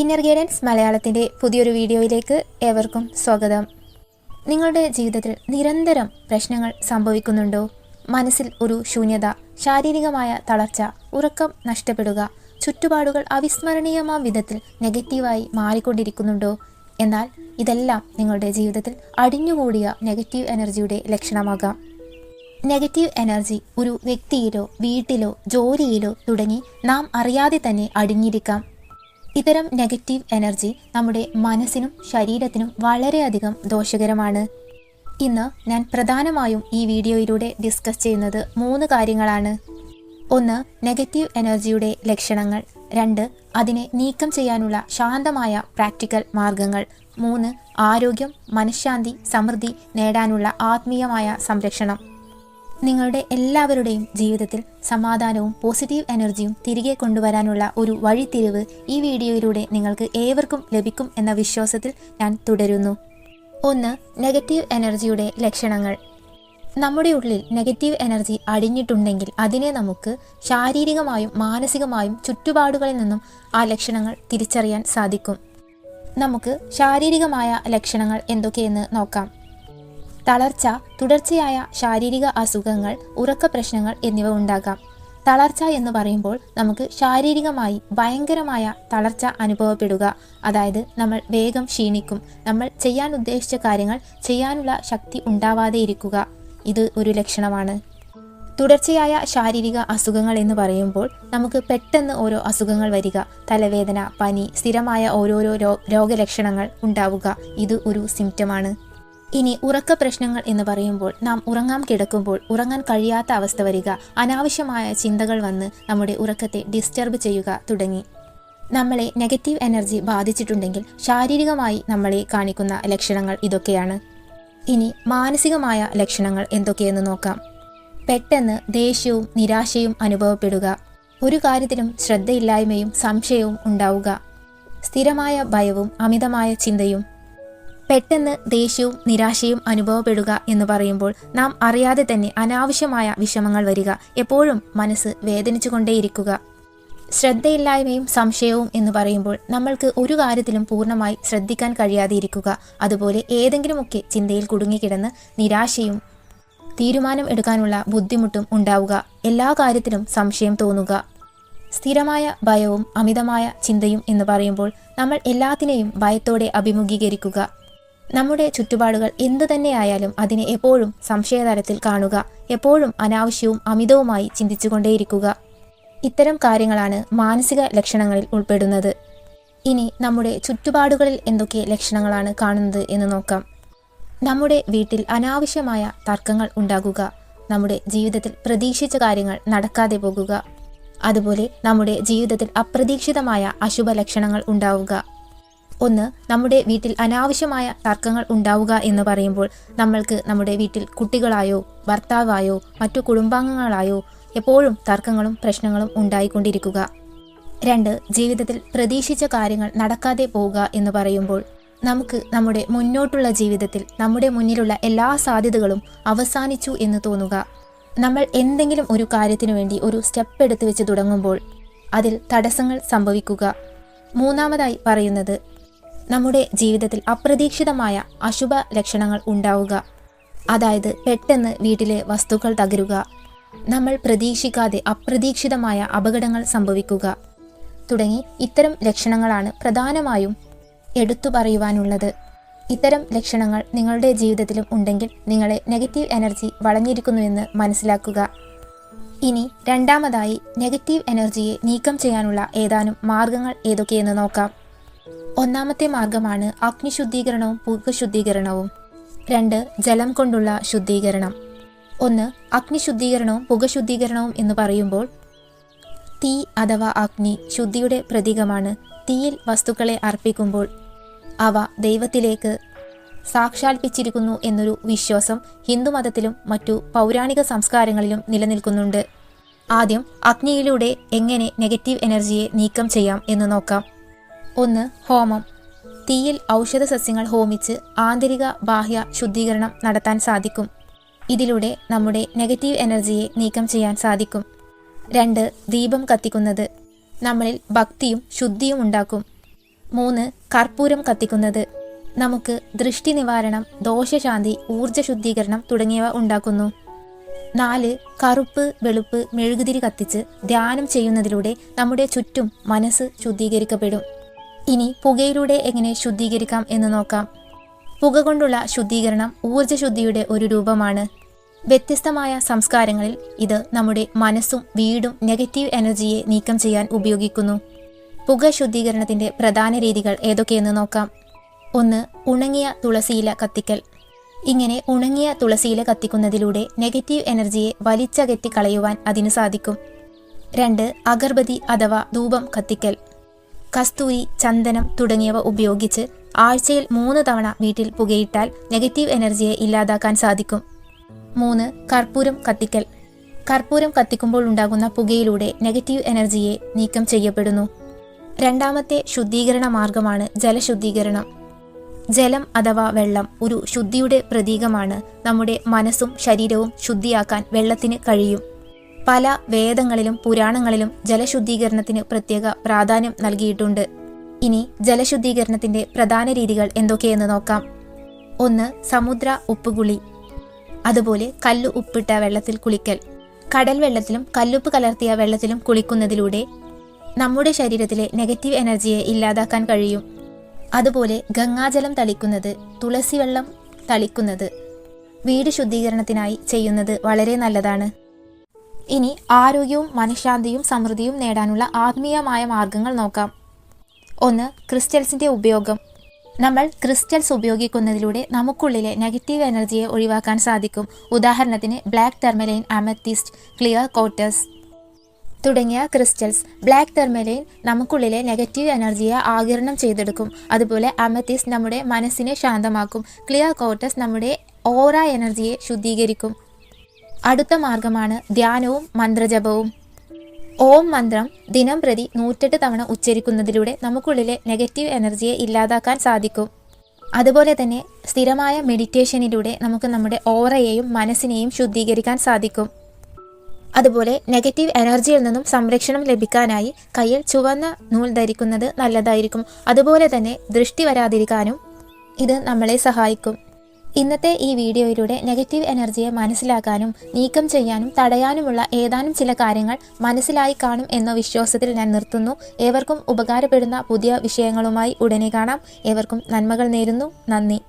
Inner guidance മലയാളത്തിന്റെ പുതിയൊരു വീഡിയോയിലേക്ക് ഏവർക്കും സ്വാഗതം. നിങ്ങളുടെ ജീവിതത്തിൽ നിരന്തരം പ്രശ്നങ്ങൾ സംഭവിക്കുന്നുണ്ടോ? മനസ്സിൽ ഒരു ശൂന്യത ശാരീരികമായ തളർച്ച ഉറക്കം നഷ്ടപ്പെടുക ചുറ്റുപാടുകൾ അവിസ്മരണീയമായ വിധത്തിൽ നെഗറ്റീവായി മാറിക്കൊണ്ടിരിക്കുന്നുണ്ടോ? എന്നാൽ ഇതെല്ലാം നിങ്ങളുടെ ജീവിതത്തിൽ അടിഞ്ഞുകൂടിയ നെഗറ്റീവ് എനർജിയുടെ ലക്ഷണമാകാം. നെഗറ്റീവ് എനർജി ഒരു വ്യക്തിയിലോ വീട്ടിലോ ജോലിയിലോ തുടങ്ങി നാം അറിയാതെ തന്നെ അടിഞ്ഞിരിക്കാം. ഇത്തരം നെഗറ്റീവ് എനർജി നമ്മുടെ മനസ്സിനും ശരീരത്തിനും വളരെയധികം ദോഷകരമാണ്. ഇന്ന് ഞാൻ പ്രധാനമായും ഈ വീഡിയോയിലൂടെ ഡിസ്കസ് ചെയ്യുന്നത് മൂന്ന് കാര്യങ്ങളാണ്. ഒന്ന് നെഗറ്റീവ് എനർജിയുടെ ലക്ഷണങ്ങൾ. രണ്ട് അതിനെ നീക്കം ചെയ്യാനുള്ള ശാന്തമായ പ്രാക്ടിക്കൽ മാർഗങ്ങൾ. മൂന്ന് ആരോഗ്യം മനഃശാന്തി സമൃദ്ധി നേടാനുള്ള ആത്മീയമായ സംരക്ഷണം. നിങ്ങളുടെ എല്ലാവരുടെയും ജീവിതത്തിൽ സമാധാനവും പോസിറ്റീവ് എനർജിയും തിരികെ കൊണ്ടുവരാനുള്ള ഒരു വഴിത്തിരിവ് ഈ വീഡിയോയിലൂടെ നിങ്ങൾക്ക് ഏവർക്കും ലഭിക്കും എന്ന വിശ്വാസത്തിൽ ഞാൻ തുടരുന്നു. ഒന്ന് നെഗറ്റീവ് എനർജിയുടെ ലക്ഷണങ്ങൾ. നമ്മുടെ ഉള്ളിൽ നെഗറ്റീവ് എനർജി അടിഞ്ഞിട്ടുണ്ടെങ്കിൽ അതിനെ നമുക്ക് ശാരീരികമായും മാനസികമായും ചുറ്റുപാടുകളിൽ നിന്നും ആ ലക്ഷണങ്ങൾ തിരിച്ചറിയാൻ സാധിക്കും. നമുക്ക് ശാരീരികമായ ലക്ഷണങ്ങൾ എന്തൊക്കെയെന്ന് നോക്കാം. തളർച്ച തുടർച്ചയായ ശാരീരിക അസുഖങ്ങൾ ഉറക്ക പ്രശ്നങ്ങൾ എന്നിവ ഉണ്ടാകാം. തളർച്ച എന്ന് പറയുമ്പോൾ നമുക്ക് ശാരീരികമായി ഭയങ്കരമായ തളർച്ച അനുഭവപ്പെടുക. അതായത് നമ്മൾ വേഗം ക്ഷീണിക്കും. നമ്മൾ ചെയ്യാൻ ഉദ്ദേശിച്ച കാര്യങ്ങൾ ചെയ്യാനുള്ള ശക്തി ഉണ്ടാവാതെ ഇരിക്കുക. ഇത് ഒരു ലക്ഷണമാണ്. തുടർച്ചയായ ശാരീരിക അസുഖങ്ങൾ എന്ന് പറയുമ്പോൾ നമുക്ക് പെട്ടെന്ന് ഓരോ അസുഖങ്ങൾ വരിക. തലവേദന പനി സ്ഥിരമായ ഓരോരോ രോഗലക്ഷണങ്ങൾ ഉണ്ടാവുക. ഇത് ഒരു സിംറ്റമാണ് ഇനി ഉറക്ക പ്രശ്നങ്ങൾ എന്ന് പറയുമ്പോൾ നാം ഉറങ്ങാൻ കിടക്കുമ്പോൾ ഉറങ്ങാൻ കഴിയാത്ത അവസ്ഥ വരിക. അനാവശ്യമായ ചിന്തകൾ വന്ന് നമ്മുടെ ഉറക്കത്തെ ഡിസ്റ്റർബ് ചെയ്യുക തുടങ്ങി. നമ്മളെ നെഗറ്റീവ് എനർജി ബാധിച്ചിട്ടുണ്ടെങ്കിൽ ശാരീരികമായി നമ്മളെ കാണിക്കുന്ന ലക്ഷണങ്ങൾ ഇതൊക്കെയാണ്. ഇനി മാനസികമായ ലക്ഷണങ്ങൾ എന്തൊക്കെയെന്ന് നോക്കാം. പെട്ടെന്ന് ദേഷ്യവും നിരാശയും അനുഭവപ്പെടുക. ഒരു കാര്യത്തിലും ശ്രദ്ധയില്ലായ്മയും സംശയവും ഉണ്ടാവുക. സ്ഥിരമായ ഭയവും അമിതമായ ചിന്തയും പെട്ടെന്ന് ദേഷ്യവും നിരാശയും അനുഭവപ്പെടുക എന്ന് പറയുമ്പോൾ നാം അറിയാതെ തന്നെ അനാവശ്യമായ വിഷമങ്ങൾ വരിക എപ്പോഴും മനസ്സ് വേദനിച്ചുകൊണ്ടേയിരിക്കുക. ശ്രദ്ധയില്ലായ്മയും സംശയവും എന്ന് പറയുമ്പോൾ നമ്മൾക്ക് ഒരു കാര്യത്തിലും പൂർണമായി ശ്രദ്ധിക്കാൻ കഴിയാതെ ഇരിക്കുക അതുപോലെ ഏതെങ്കിലുമൊക്കെ ചിന്തയിൽ കുടുങ്ങിക്കിടന്ന് നിരാശയും തീരുമാനം എടുക്കാനുള്ള ബുദ്ധിമുട്ടും ഉണ്ടാവുക. എല്ലാ കാര്യത്തിലും സംശയം തോന്നുക. സ്ഥിരമായ ഭയവും അമിതമായ ചിന്തയും എന്ന് പറയുമ്പോൾ നമ്മൾ എല്ലാത്തിനെയും ഭയത്തോടെ അഭിമുഖീകരിക്കുക. നമ്മുടെ ചുറ്റുപാടുകൾ എന്തു തന്നെയായാലും അതിനെ എപ്പോഴും സംശയതലത്തിൽ കാണുക എപ്പോഴും അനാവശ്യവും അമിതവുമായി ചിന്തിച്ചുകൊണ്ടേയിരിക്കുക. ഇത്തരം കാര്യങ്ങളാണ് മാനസിക ലക്ഷണങ്ങളിൽ ഉൾപ്പെടുന്നത്. ഇനി നമ്മുടെ ചുറ്റുപാടുകളിൽ എന്തൊക്കെ ലക്ഷണങ്ങളാണ് കാണുന്നത് എന്ന് നോക്കാം. നമ്മുടെ വീട്ടിൽ അനാവശ്യമായ തർക്കങ്ങൾ ഉണ്ടാകുക നമ്മുടെ ജീവിതത്തിൽ പ്രതീക്ഷിച്ച കാര്യങ്ങൾ നടക്കാതെ പോകുക അതുപോലെ നമ്മുടെ ജീവിതത്തിൽ അപ്രതീക്ഷിതമായ അശുഭ ലക്ഷണങ്ങൾ ഉണ്ടാവുക. ഒന്ന് നമ്മുടെ വീട്ടിൽ അനാവശ്യമായ തർക്കങ്ങൾ ഉണ്ടാവുക എന്ന് പറയുമ്പോൾ നമ്മൾക്ക് നമ്മുടെ വീട്ടിൽ കുട്ടികളായോ ഭർത്താവായോ മറ്റു കുടുംബാംഗങ്ങളായോ എപ്പോഴും തർക്കങ്ങളും പ്രശ്നങ്ങളും ഉണ്ടായിക്കൊണ്ടിരിക്കുക. രണ്ട് ജീവിതത്തിൽ പ്രതീക്ഷിച്ച കാര്യങ്ങൾ നടക്കാതെ പോവുക എന്ന് പറയുമ്പോൾ നമുക്ക് നമ്മുടെ മുന്നോട്ടുള്ള ജീവിതത്തിൽ നമ്മുടെ മുന്നിലുള്ള എല്ലാ സാധ്യതകളും അവസാനിച്ചു എന്ന് തോന്നുക. നമ്മൾ എന്തെങ്കിലും ഒരു കാര്യത്തിനു വേണ്ടി ഒരു സ്റ്റെപ്പ് എടുത്തു വെച്ച് തുടങ്ങുമ്പോൾ അതിൽ തടസ്സങ്ങൾ സംഭവിക്കുക. മൂന്നാമതായി പറയുന്നത് നമ്മുടെ ജീവിതത്തിൽ അപ്രതീക്ഷിതമായ അശുഭ ലക്ഷണങ്ങൾ ഉണ്ടാവുക. അതായത് പെട്ടെന്ന് വീട്ടിലെ വസ്തുക്കൾ തകരുക. നമ്മൾ പ്രതീക്ഷിക്കാതെ അപ്രതീക്ഷിതമായ അപകടങ്ങൾ സംഭവിക്കുക. തുടങ്ങി ഇത്തരം ലക്ഷണങ്ങളാണ് പ്രധാനമായും എടുത്തു പറയുവാനുള്ളത്. ഇത്തരം ലക്ഷണങ്ങൾ നിങ്ങളുടെ ജീവിതത്തിലും ഉണ്ടെങ്കിൽ നിങ്ങളെ നെഗറ്റീവ് എനർജി വളഞ്ഞിരിക്കുന്നുവെന്ന് മനസ്സിലാക്കുക. ഇനി രണ്ടാമതായി നെഗറ്റീവ് എനർജിയെ നീക്കം ചെയ്യാനുള്ള ഏതാനും മാർഗങ്ങൾ ഏതൊക്കെയെന്ന് നോക്കാം. ഒന്നാമത്തെ മാർഗമാണ് അഗ്നിശുദ്ധീകരണവും പുകശുദ്ധീകരണവും രണ്ട് ജലം കൊണ്ടുള്ള ശുദ്ധീകരണം. ഒന്ന് അഗ്നിശുദ്ധീകരണവും പുകശുദ്ധീകരണവും എന്ന് പറയുമ്പോൾ തീ അഥവാ അഗ്നി ശുദ്ധിയുടെ പ്രതീകമാണ്. തീയിൽ വസ്തുക്കളെ അർപ്പിക്കുമ്പോൾ അവ ദൈവത്തിലേക്ക് സാക്ഷാൽപ്പിച്ചിരിക്കുന്നു എന്നൊരു വിശ്വാസം ഹിന്ദുമതത്തിലും മറ്റു പൗരാണിക സംസ്കാരങ്ങളിലും നിലനിൽക്കുന്നുണ്ട്. ആദ്യം അഗ്നിയിലൂടെ എങ്ങനെ നെഗറ്റീവ് എനർജിയെ നീക്കം ചെയ്യാം എന്ന് നോക്കാം. ഒന്ന് ഹോമം. തീയിൽ ഔഷധ സസ്യങ്ങൾ ഹോമിച്ച് ആന്തരിക ബാഹ്യ ശുദ്ധീകരണം നടത്താൻ സാധിക്കും. ഇതിലൂടെ നമ്മുടെ നെഗറ്റീവ് എനർജിയെ നീക്കം ചെയ്യാൻ സാധിക്കും. രണ്ട് ദീപം കത്തിക്കുന്നത്. നമ്മളിൽ ഭക്തിയും ശുദ്ധിയും ഉണ്ടാക്കും. മൂന്ന് കർപ്പൂരം കത്തിക്കുന്നത്. നമുക്ക് ദൃഷ്ടി നിവാരണം ദോഷശാന്തി ഊർജ ശുദ്ധീകരണം തുടങ്ങിയവ ഉണ്ടാക്കുന്നു. നാല് കറുപ്പ് വെളുപ്പ് മെഴുകുതിരി കത്തിച്ച് ധ്യാനം ചെയ്യുന്നതിലൂടെ നമ്മുടെ ചുറ്റും മനസ്സ് ശുദ്ധീകരിക്കപ്പെടും. ഇനി പുകയിലൂടെ എങ്ങനെ ശുദ്ധീകരിക്കാം എന്ന് നോക്കാം. പുക കൊണ്ടുള്ള ശുദ്ധീകരണം ഊർജശുദ്ധിയുടെ ഒരു രൂപമാണ്. വ്യത്യസ്തമായ സംസ്കാരങ്ങളിൽ ഇത് നമ്മുടെ മനസ്സും വീടും നെഗറ്റീവ് എനർജിയെ നീക്കം ചെയ്യാൻ ഉപയോഗിക്കുന്നു. പുക ശുദ്ധീകരണത്തിന്റെ പ്രധാന രീതികൾ ഏതൊക്കെയെന്ന് നോക്കാം. ഒന്ന് ഉണങ്ങിയ തുളസിയില കത്തിക്കൽ. ഇങ്ങനെ ഉണങ്ങിയ തുളസിയില കത്തിക്കുന്നതിലൂടെ നെഗറ്റീവ് എനർജിയെ വലിച്ചകറ്റി കളയുവാൻ അതിന് സാധിക്കും. രണ്ട് അഗർബതി അഥവാ ധൂപം കത്തിക്കൽ. കസ്തൂരി ചന്ദനം തുടങ്ങിയവ ഉപയോഗിച്ച് ആഴ്ചയിൽ മൂന്ന് തവണ വീട്ടിൽ പുകയിട്ടാൽ നെഗറ്റീവ് എനർജിയെ ഇല്ലാതാക്കാൻ സാധിക്കും. മൂന്ന് കർപ്പൂരം കത്തിക്കൽ. കർപ്പൂരം കത്തിക്കുമ്പോൾ ഉണ്ടാകുന്ന പുകയിലൂടെ നെഗറ്റീവ് എനർജിയെ നീക്കം ചെയ്യപ്പെടുന്നു. രണ്ടാമത്തെ ശുദ്ധീകരണ മാർഗമാണ് ജലശുദ്ധീകരണം. ജലം അഥവാ വെള്ളം ഒരു ശുദ്ധിയുടെ പ്രതീകമാണ്. നമ്മുടെ മനസ്സും ശരീരവും ശുദ്ധിയാക്കാൻ വെള്ളത്തിന് കഴിയും. പല വേദങ്ങളിലും പുരാണങ്ങളിലും ജലശുദ്ധീകരണത്തിന് പ്രത്യേക പ്രാധാന്യം നൽകിയിട്ടുണ്ട്. ഇനി ജലശുദ്ധീകരണത്തിന്റെ പ്രധാന രീതികൾ എന്തൊക്കെയെന്ന് നോക്കാം. ഒന്ന് സമുദ്ര ഉപ്പുകുളി. അതുപോലെ കല്ലു ഉപ്പിട്ട വെള്ളത്തിൽ കുളിക്കൽ. കടൽ വെള്ളത്തിലും കല്ലുപ്പ് കലർത്തിയ വെള്ളത്തിലും കുളിക്കുന്നതിലൂടെ നമ്മുടെ ശരീരത്തിലെ നെഗറ്റീവ് എനർജിയെ ഇല്ലാതാക്കാൻ കഴിയും. അതുപോലെ ഗംഗാജലം തളിക്കുന്നത് തുളസി വെള്ളം തളിക്കുന്നത് വീട് ശുദ്ധീകരണത്തിനായി ചെയ്യുന്നത് വളരെ നല്ലതാണ്. ഇനി ആരോഗ്യവും മനഃശാന്തിയും സമൃദ്ധിയും നേടാനുള്ള ആത്മീയമായ മാർഗങ്ങൾ നോക്കാം. ഒന്ന് ക്രിസ്റ്റൽസിന്റെ ഉപയോഗം. നമ്മൾ ക്രിസ്റ്റൽസ് ഉപയോഗിക്കുന്നതിലൂടെ നമുക്കുള്ളിലെ നെഗറ്റീവ് എനർജിയെ ഒഴിവാക്കാൻ സാധിക്കും. ഉദാഹരണത്തിന് black tourmaline amethyst clear quartz തുടങ്ങിയ ക്രിസ്റ്റൽസ് ബ്ലാക്ക് തെർമലൈൻ നമുക്കുള്ളിലെ നെഗറ്റീവ് എനർജിയെ ആകിരണം ചെയ്തെടുക്കും. അതുപോലെ അമത്തിസ് നമ്മുടെ മനസ്സിനെ ശാന്തമാക്കും. ക്ലിയർ കോട്ടസ് നമ്മുടെ ഓറ എനർജിയെ ശുദ്ധീകരിക്കും. അടുത്ത മാർഗമാണ് ധ്യാനവും മന്ത്രജപവും. ഓം മന്ത്രം ദിനം പ്രതി നൂറ്റെട്ട് തവണ ഉച്ചരിക്കുന്നതിലൂടെ നമുക്കുള്ളിലെ നെഗറ്റീവ് എനർജിയെ ഇല്ലാതാക്കാൻ സാധിക്കും. അതുപോലെ തന്നെ സ്ഥിരമായ മെഡിറ്റേഷനിലൂടെ നമുക്ക് നമ്മുടെ ഓറയെയും മനസ്സിനെയും ശുദ്ധീകരിക്കാൻ സാധിക്കും. അതുപോലെ നെഗറ്റീവ് എനർജിയിൽ നിന്നും സംരക്ഷണം ലഭിക്കാനായി കയ്യിൽ ചുവന്ന നൂൽ ധരിക്കുന്നത് നല്ലതായിരിക്കും. അതുപോലെ തന്നെ ദൃഷ്ടി വരാതിരിക്കാനും ഇത് നമ്മളെ സഹായിക്കും. ഇന്നത്തെ ഈ വീഡിയോയിലൂടെ നെഗറ്റീവ് എനർജിയെ മനസ്സിലാക്കാനും നീക്കം ചെയ്യാനും തടയാനുമുള്ള ഏതാനും ചില കാര്യങ്ങൾ മനസ്സിലായി കാണും എന്ന വിശ്വാസത്തിൽ ഞാൻ നിർത്തുന്നു. ഏവർക്കും ഉപകാരപ്പെടുന്ന പുതിയ വിഷയങ്ങളുമായി ഉടനെ കാണാം. ഏവർക്കും നന്മകൾ നേരുന്നു. നന്ദി.